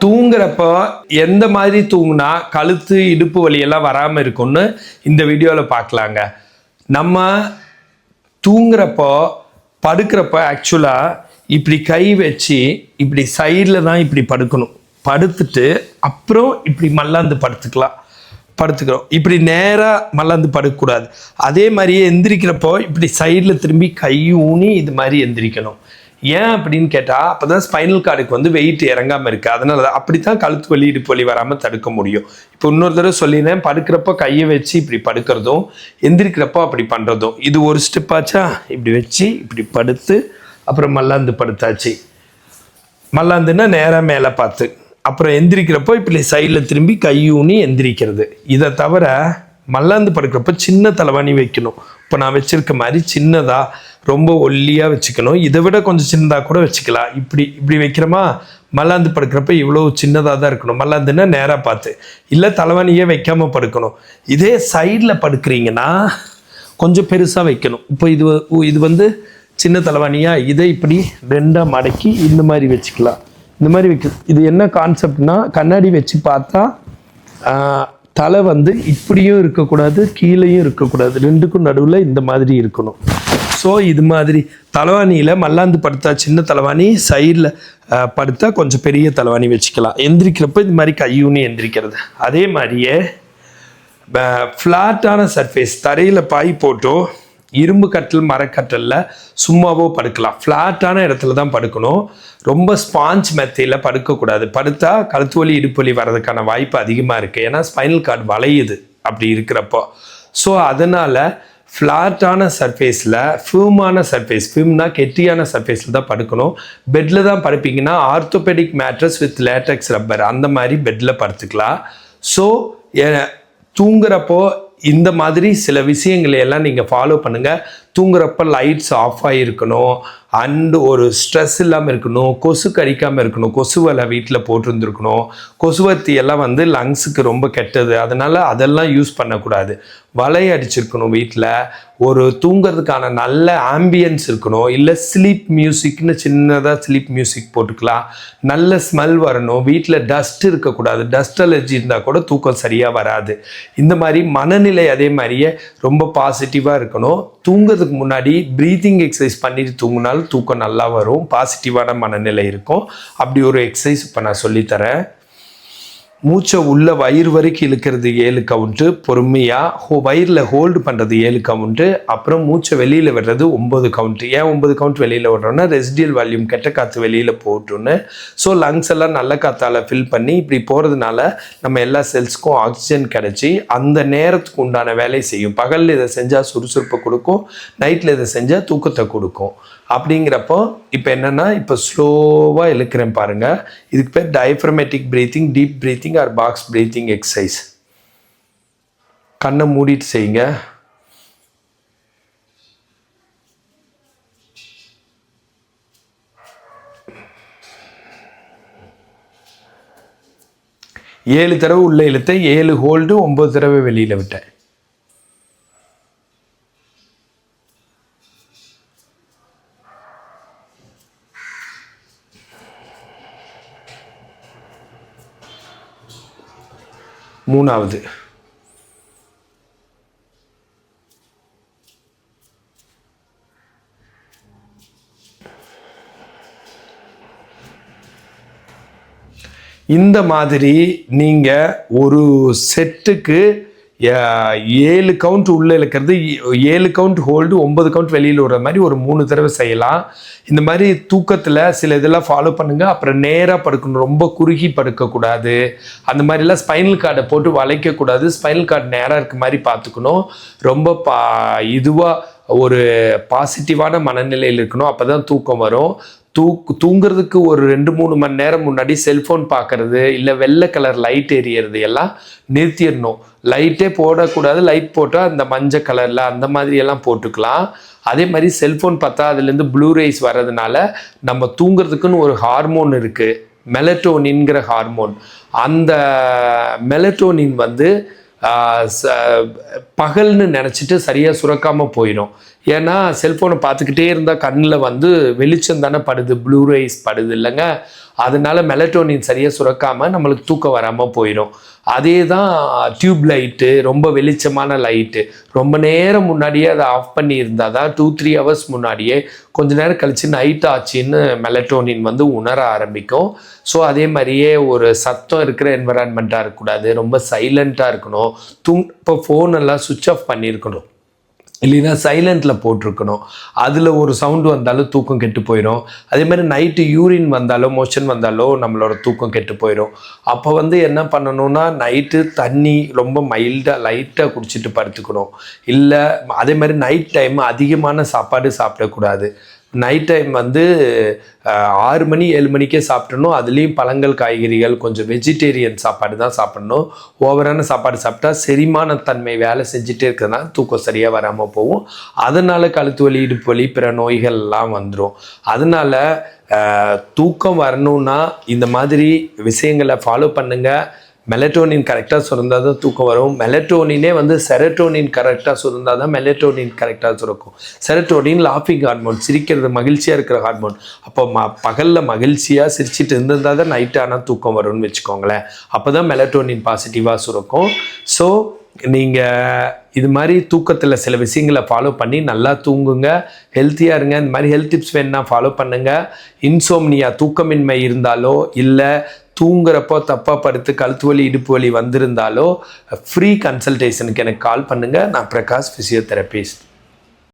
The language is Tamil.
தூங்குறப்போ எந்த மாதிரி தூங்குனா கழுத்து இடுப்பு வலியெல்லாம் வராமல் இருக்கும்னு இந்த வீடியோவில் பார்க்கலாங்க நம்ம தூங்குறப்போ படுக்கிறப்ப ஆக்சுவலாக இப்படி கை வச்சு இப்படி சைடில் தான் இப்படி படுக்கணும். படுத்துட்டு அப்புறம் இப்படி மல்லாந்து படுத்துக்கலாம். படுத்துக்கிறோம். இப்படி நேராக மல்லாந்து படுக்கக்கூடாது. அதே மாதிரியே எந்திரிக்கிறப்போ இப்படி சைடில் திரும்பி கை ஊனி இது மாதிரி எந்திரிக்கணும். ஏன் அப்படின்னு கேட்டால் அப்போ தான் ஸ்பைனல் கார்டுக்கு வந்து வெயிட் இறங்காமல் இருக்குது அதனால தான் அப்படி தான் கழுத்து வலி இடுப்பு வலி வராமல் தடுக்க முடியும். இப்போ இன்னொரு தடவை சொல்லினேன் படுக்கிறப்போ கையை வச்சு இப்படி படுக்கிறதும் எந்திரிக்கிறப்போ அப்படி பண்ணுறதும் இது ஒரு ஸ்டெப்பாச்சா இப்படி வச்சு இப்படி படுத்து அப்புறம் மல்லாந்து படுத்தாச்சு. மல்லாந்துன்னா நேராக மேலே பார்த்து. அப்புறம் எந்திரிக்கிறப்போ இப்படி சைடில் திரும்பி கையூனி எந்திரிக்கிறது. இதை தவிர மல்லாந்து படுக்கிறப்ப சின்ன தலைவாணி வைக்கணும். இப்போ நான் வச்சிருக்க மாதிரி சின்னதாக ரொம்ப ஒல்லியாக வச்சுக்கணும். இதை விட கொஞ்சம் சின்னதாக கூட வச்சுக்கலாம். இப்படி இப்படி வைக்கிறோமா? மல்லாந்து படுக்கிறப்ப இவ்வளோ சின்னதாக தான் இருக்கணும். மல்லாந்துன்னா நேராக பார்த்து. இல்லை தலைவாணியே வைக்காமல் படுக்கணும். இதே சைடில் படுக்கிறீங்கன்னா கொஞ்சம் பெருசாக வைக்கணும். இப்போ இது இது வந்து சின்ன தலைவாணியாக இதை இப்படி ரெண்டாக மடக்கி இந்த மாதிரி வச்சுக்கலாம். இந்த மாதிரி வைக்க இது என்ன கான்செப்ட்னா கண்ணாடி வச்சு பார்த்தா தலை வந்து இப்படியும் இருக்கக்கூடாது கீழேயும் இருக்கக்கூடாது. ரெண்டுக்கும் நடுவில் இந்த மாதிரி இருக்கணும். ஸோ இது மாதிரி தலைவாணியில் மல்லாந்து படுத்தா சின்ன தலைவாணி சைடில் படுத்தா கொஞ்சம் பெரிய தலைவாணி வச்சுக்கலாம். எந்திரிக்கிறப்ப இது மாதிரி கையூனி எந்திரிக்கிறது. அதே மாதிரியே ஃப்ளாட்டான சர்ஃபேஸ் தரையில் பாய் போட்டோ இரும்பு கட்டில் மரக்கட்டலில் சும்மாவோ படுக்கலாம். ஃப்ளாட்டான இடத்துல தான் படுக்கணும். ரொம்ப ஸ்பாஞ்ச் மெத்தையில் படுக்கக்கூடாது. படுத்தா கழுத்து வலி இடுப்பு வலி வர்றதுக்கான வாய்ப்பு அதிகமாக இருக்குது ஏன்னா ஸ்பைனல் கார்டு வளையுது. அப்படி இருக்கிறப்போ. ஸோ அதனால் ஃப்ளாட்டான சர்ஃபேஸில் ஃபியூமான சர்ஃபேஸ் ஃபியூம்னா கெட்டியான சர்ஃபேஸில் தான் படுக்கணும். பெட்டில் தான் படுப்பீங்கன்னா orthopedic mattress with latex rubber அந்த மாதிரி பெட்டில் படுத்துக்கலாம். ஸோ தூங்குறப்போ இந்த மாதிரி சில விஷயங்களை எல்லாம் நீங்கள் ஃபாலோ பண்ணுங்கள் தூங்குறப்ப லைட்ஸ் ஆஃப் ஆகிருக்கணும் அண்டு ஒரு ஸ்ட்ரெஸ் இல்லாமல் இருக்கணும். கொசு கடிக்காமல் இருக்கணும். கொசுவலை வீட்டில் போட்டிருந்துருக்கணும். கொசுவத்தி எல்லாம் வந்து லங்ஸுக்கு ரொம்ப கெட்டது. அதனால் அதெல்லாம் யூஸ் பண்ணக்கூடாது. வலை அடிச்சிருக்கணும் வீட்டில் ஒரு தூங்குறதுக்கான நல்ல ஆம்பியன்ஸ் இருக்கணும். இல்லை ஸ்லீப் மியூசிக்னு சின்னதாக ஸ்லீப் மியூசிக் போட்டுக்கலாம். நல்ல ஸ்மெல் வரணும். வீட்டில் டஸ்ட் இருக்கக்கூடாது. டஸ்ட் அலர்ஜி இருந்தால் கூட தூக்கம் சரியாக வராது. இந்த மாதிரி மனநிலை அதே மாதிரியே ரொம்ப பாசிட்டிவாக இருக்கணும். தூங்கிறதுக்கு முன்னாடி ப்ரீத்திங் எக்ஸசைஸ் பண்ணிட்டு தூங்கினாலும் தூக்கம் நல்லா வரும். பாசிட்டிவான மனநிலை இருக்கும். அப்படி ஒரு எக்ஸசைஸ் இப்போ நான் சொல்லித்தரேன். மூச்சை உள்ள வயிறு வரைக்கும் இழுக்கிறது ஏழு கவுண்ட்டு பொறுமையாக ஹோ வயிறில் ஹோல்டு பண்ணுறது ஏழு கவுண்ட்டு அப்புறம் மூச்சை வெளியில் விடுறது ஒம்பது கவுண்ட்டு ஏன் ஒம்பது கவுண்ட் வெளியில் விடுறோன்னா ரெசிடியல் வால்யூம் கெட்ட காற்று வெளியில் போட்டுன்னு ஸோ லங்ஸ் எல்லாம் நல்ல காற்றால் ஃபில் பண்ணி இப்படி போகிறதுனால நம்ம எல்லா செல்ஸ்க்கும் ஆக்சிஜன் கிடச்சி அந்த நேரத்துக்கு உண்டான வேலையை செய்யும். பகலில் இதை செஞ்சால் சுறுசுறுப்பை கொடுக்கும் நைட்டில் இதை செஞ்சால் தூக்கத்தை கொடுக்கும். அப்படிங்கிறப்போ இப்போ என்னென்னா இப்போ ஸ்லோவாக இழுக்கிறேன் பாருங்கள் இதுக்கு பேர் diaphragmatic breathing deep breathing or box breathing exercise கண்ணை மூடிட்டு செய்யுங்க. ஏழு தடவை உள்ள இழுத்தேன். ஏழு ஹோல்டு ஒம்பது தடவை வெளியில் விட்டேன். மூணாவது. இந்த மாதிரி நீங்கள் ஒரு செட்டுக்கு ஏழு கவுண்ட் உள்ளே இழுக்கிறது ஏழு கவுண்ட் ஹோல்டு ஒன்பது கவுண்ட் வெளியில் விடுற மாதிரி ஒரு மூணு தடவை செய்யலாம். இந்த மாதிரி தூக்கத்தில் சில இதெல்லாம் ஃபாலோ பண்ணுங்கள் அப்புறம் நேராக படுக்கணும். ரொம்ப குறுகி படுக்கக்கூடாது. அந்த மாதிரிலாம் ஸ்பைனல் கார்டை போட்டு வளைக்கக்கூடாது. ஸ்பைனல் கார்டு நேராக இருக்க மாதிரி பார்த்துக்கணும். ரொம்ப பா இதுவாக ஒரு பாசிட்டிவான மனநிலையில் இருக்கணும். அப்போ தான் தூக்கம் வரும். தூக்கு தூங்குறதுக்கு ஒரு ரெண்டு மூணு மணி நேரம் முன்னாடி செல்ஃபோன் பார்க்கறது இல்லை வெள்ளை கலர் லைட் எரியறது எல்லாம் நிறுத்திடணும். லைட்டே போடக்கூடாது. லைட் போட்டால் அந்த மஞ்சள் கலரில் அந்த மாதிரி எல்லாம் போட்டுக்கலாம். அதே மாதிரி செல்ஃபோன் பார்த்தா அதுலேருந்து ப்ளூ ரேஸ் வர்றதுனால நம்ம தூங்குறதுக்குன்னு ஒரு ஹார்மோன் இருக்குது மெலட்டோனின்கிற ஹார்மோன் அந்த மெலட்டோனின் வந்து பகல்னு நினச்சிட்டு சரியாக சுரக்காமல் போயிடும். ஏன்னா செல்ஃபோனை பார்த்துக்கிட்டே இருந்தால் கண்ணில் வந்து வெளிச்சம் தானே படுது ப்ளூ ரைஸ் படுது இல்லைங்க? அதனால மெலட்டோனின் சரியாக சுரக்காமல் நம்மளுக்கு தூக்கம் வராமல் போயிடும். அதே தான் டியூப் லைட்டு ரொம்ப வெளிச்சமான லைட்டு ரொம்ப நேரம் முன்னாடியே அதை ஆஃப் பண்ணி இருந்தால் தான் டூ த்ரீ ஹவர்ஸ் முன்னாடியே கொஞ்ச நேரம் கழித்து நைட் ஆச்சுன்னு மெலட்டோனின் வந்து உணர ஆரம்பிக்கும். ஸோ அதே மாதிரியே ஒரு சத்தம் இருக்கிற என்வரான்மெண்ட்டாக இருக்கக்கூடாது. ரொம்ப சைலண்ட்டாக இருக்கணும். தூங் இப்போ ஃபோன் எல்லாம் சுவிட்ச் ஆஃப் பண்ணியிருக்கணும். இல்லைன்னா சைலண்டில் போட்டிருக்கணும். அதில் ஒரு சவுண்டு வந்தாலும் தூக்கம் கெட்டு போயிடும் அதே மாதிரி நைட்டு யூரின் வந்தாலோ மோஷன் வந்தாலோ நம்மளோட தூக்கம் கெட்டு போயிடும் அப்போ வந்து என்ன பண்ணணும்னா நைட்டு தண்ணி ரொம்ப மைல்டாக லைட்டாக குடிச்சிட்டு படுத்துக்கணும். இல்லை அதே மாதிரி நைட் டைம் அதிகமான சாப்பாடு சாப்பிடக்கூடாது நைட் டைம் வந்து ஆறு மணி ஏழு மணிக்கே சாப்பிட்டணும் அதுலேயும் பழங்கள் காய்கறிகள் கொஞ்சம் வெஜிடேரியன் சாப்பாடு தான் சாப்பிடணும். ஓவரான சாப்பாடு சாப்பிட்டா செரிமான தன்மை வேலை செஞ்சுட்டே இருக்கிறதுனால தூக்கம் சரியாக வராமல் போகும். அதனால் கழுத்து வலி இடுப்பு வலி பிற நோய்கள் எல்லாம் வந்துடும் அதனால தூக்கம் வரணும்னா இந்த மாதிரி விஷயங்களை ஃபாலோ பண்ணுங்கள் மெலட்டோனின் கரெக்டாக சுரந்தால் தான் தூக்கம் வரும். மெலட்டோனினே வந்து செரட்டோனின் கரெக்டாக சுரந்தால் தான் மெலட்டோனின் கரெக்டாக சுரக்கும். செரட்டோனின் லாஃபிங் ஹார்மோன் சிரிக்கிறது மகிழ்ச்சியாக இருக்கிற ஹார்மோன் அப்போ ம பகலில் மகிழ்ச்சியாக சிரிச்சிட்டு இருந்திருந்தால் தான் நைட் ஆனால் தூக்கம் வரும்னு வச்சுக்கோங்களேன். அப்போ தான் மெலட்டோனின் பாசிட்டிவாக சுரக்கும். ஸோ நீங்கள் இது மாதிரி தூக்கத்தில் சில விஷயங்களை ஃபாலோ பண்ணி நல்லா தூங்குங்க. ஹெல்த்தியாக இருங்க. இந்த மாதிரி ஹெல்த் டிப்ஸ் வேணுன்னா ஃபாலோ பண்ணுங்கள் இன்சோம்னியா தூக்கமின்மை இருந்தாலோ இல்லை தூங்குறப்போ தப்பாக படுத்து கழுத்து வலி இடுப்பு வலி வந்திருந்தாலோ ஃப்ரீ கன்சல்டேஷனுக்கு எனக்கு கால் பண்ணுங்கள் நான் பிரகாஷ் ஃபிசியோதெரபிஸ்ட்